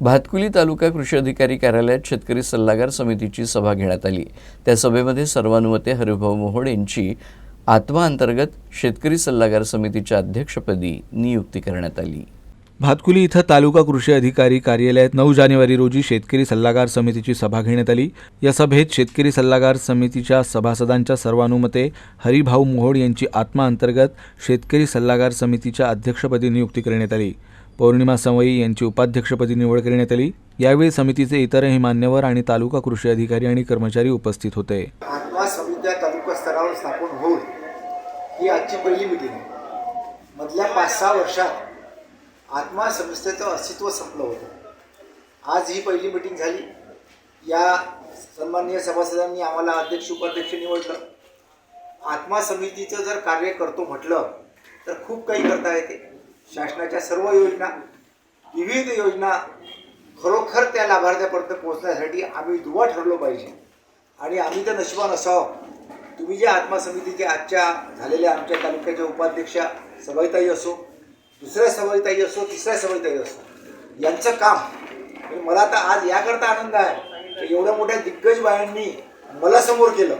भातकुली तालुका कृषी अधिकारी कार्यालयात शेतकरी सल्लागार समितीची सभा घेण्यात आली. त्या सभेमध्ये सर्वानुमते हरिभाऊ मोहोड यांची आत्मा अंतर्गत शेतकरी सल्लागार समितीच्या अध्यक्षपदी नियुक्ती करण्यात आली. भातकुली इथं तालुका कृषी अधिकारी कार्यालयात नऊ जानेवारी रोजी शेतकरी सल्लागार समितीची सभा घेण्यात आली. या सभेत शेतकरी सल्लागार समितीच्या सभासदांच्या सर्वानुमते हरिभाऊ मोहोड यांची आत्मा अंतर्गत शेतकरी सल्लागार समितीच्या अध्यक्षपदी नियुक्ती करण्यात आली. पौर्णिमा सवई यांची उपाध्यक्षपदी निवड करण्यात आली. यावेळी समितीचे इतरही मान्यवर आणि तालुका कृषी अधिकारी आणि कर्मचारी उपस्थित होते. आत्मा समित्या तालुका स्तरावर स्थापन होऊन ही आजची पहिली मिटिंग आहे. मधल्या पाच सहा वर्षात आत्मा संस्थेचं अस्तित्व संपलं होतं. आज ही पहिली मिटिंग झाली. या सन्माननीय सभासदांनी आम्हाला अध्यक्ष उपाध्यक्ष निवडलं. आत्मा समितीचं जर कार्य करतो म्हटलं तर खूप काही करता येते. शासनाच्या सर्व योजना विविध योजना खरोखर त्या लाभार्थ्यापर्यंत पोहोचण्यासाठी आम्ही दुवा ठरलो पाहिजे. आणि आम्ही तर नशिबान असावं. तुम्ही जे आत्मा समितीचे आजच्या झालेल्या आमच्या तालुक्याच्या उपाध्यक्षा सभाईताई असो दुसऱ्या सभाईताई असो तिसऱ्या सभाईताई असो यांचं काम. मला तर आज याकरता आनंद आहे की एवढ्या मोठ्या दिग्गज बायांनी मला समोर केलं.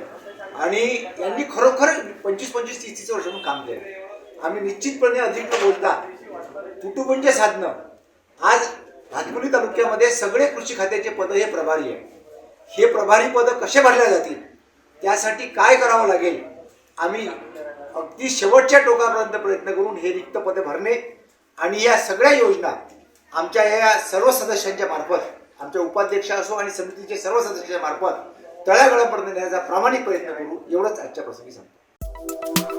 आणि यांनी खरोखर पंचवीस पंचवीस तीस तीस वर्षांनी काम केलं. आम्ही निश्चितपणे अधिक बोलता तुटुंबचे साधनं. आज भातकुली तालुक्यामध्ये सगळे कृषी खात्याचे पद हे प्रभारी आहे हे प्रभारी पद कसे भरल्या जातील? त्यासाठी काय करावं लागेल? आम्ही अगदी शेवटच्या टोकापर्यंत प्रयत्न करून हे रिक्त पदे भरणे आणि या सगळ्या योजना आमच्या या सर्व सदस्यांच्या मार्फत आमच्या उपाध्यक्ष असो आणि समितीचे सर्व सदस्यांच्या मार्फत तळागाळापर्यंत नेण्याचा प्रामाणिक प्रयत्न करू एवढंच आजच्या प्रसंगी सांगतो.